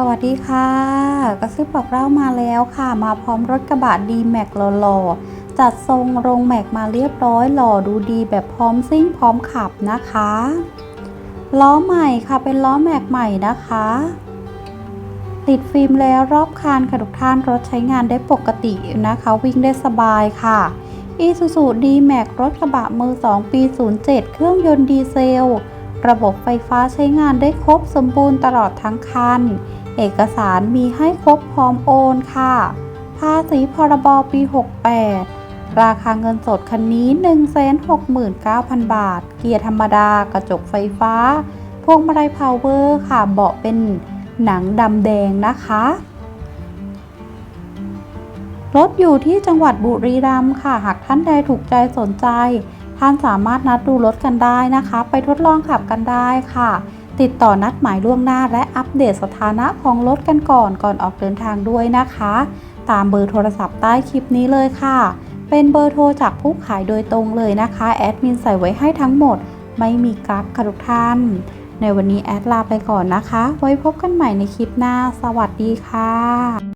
สวัสดีค่ะ กระซิบบอกเล่ามาแล้วค่ะ มาพร้อมรถกระบะดีแม็กหล่อๆจัดทรงโรงแม็กมาเรียบร้อยหล่อดูดีแบบพร้อมซิ่งพร้อมขับนะคะ ล้อใหม่ค่ะเป็นล้อแม็กใหม่นะคะ ติดฟิล์มแล้วรอบคันค่ะทุกท่านรถใช้งานได้ปกตินะคะ วิ่งได้สบายค่ะ Isuzu D-Max รถกระบะมือ 2 ปี 07 เครื่องยนต์ดีเซล ระบบไฟฟ้าใช้งานได้ครบสมบูรณ์ตลอดทั้งคัน เอกสารมีให้ครบพร้อมโอนค่ะ ภาษีพรบปี 68 ราคาเงินสดคันนี้ 169,000 บาท เกียร์ธรรมดากระจกไฟฟ้า พวงมาลัยพาวเวอร์ค่ะ เบาะเป็นหนังดำแดงนะคะ รถอยู่ที่จังหวัดบุรีรัมย์ค่ะ หากท่านใดถูกใจสนใจ ท่านสามารถนัดดูรถกันได้นะคะ ไปทดลองขับกันได้ค่ะ ติดต่อนัดหมายล่วงหน้าและอัปเดตสถานะของรถกันก่อนก่อนออกเดินทางด้วยนะคะ ตามเบอร์โทรศัพท์ใต้คลิปนี้เลยค่ะ เป็นเบอร์โทรจากผู้ขายโดยตรงเลยนะคะแอดมินใส่ไว้ให้ทั้งหมด ไม่มีกราฟค่ะทุกท่าน ในวันนี้แอดลาไปก่อนนะคะ ไว้พบกันใหม่ในคลิปหน้า สวัสดีค่ะ